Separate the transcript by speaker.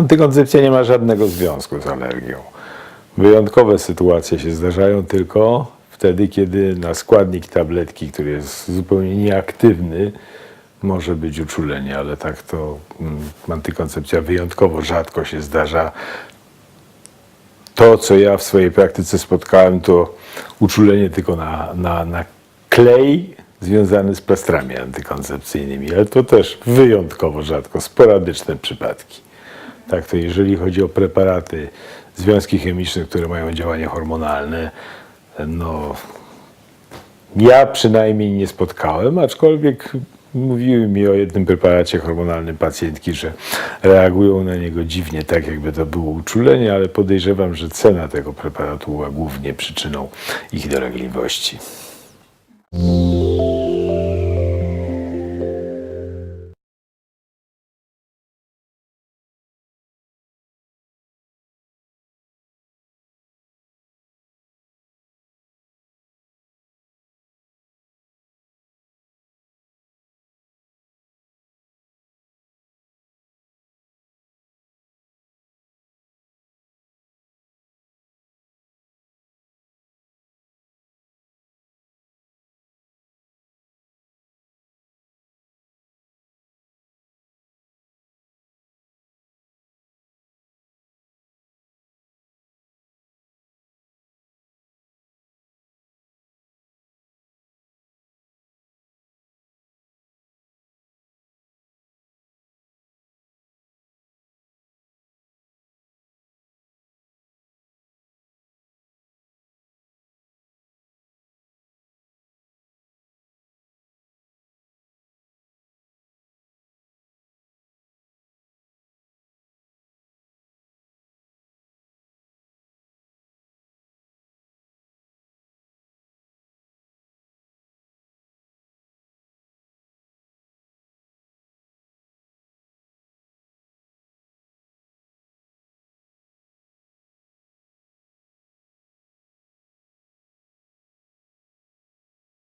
Speaker 1: Antykoncepcja nie ma żadnego związku z alergią. Wyjątkowe sytuacje się zdarzają tylko wtedy, kiedy na składnik tabletki, który jest zupełnie nieaktywny, może być uczulenie, ale tak to mm, antykoncepcja wyjątkowo rzadko się zdarza. To, co ja w swojej praktyce spotkałem, to uczulenie tylko na, na, na klej związany z plastrami antykoncepcyjnymi, ale to też wyjątkowo rzadko, sporadyczne przypadki. Tak to jeżeli chodzi o preparaty, związki chemiczne, które mają działanie hormonalne, no ja przynajmniej nie spotkałem, aczkolwiek mówiły mi o jednym preparacie hormonalnym pacjentki, że reagują na niego dziwnie, tak jakby to było uczulenie, ale podejrzewam, że cena tego preparatu była głównie przyczyną ich dolegliwości.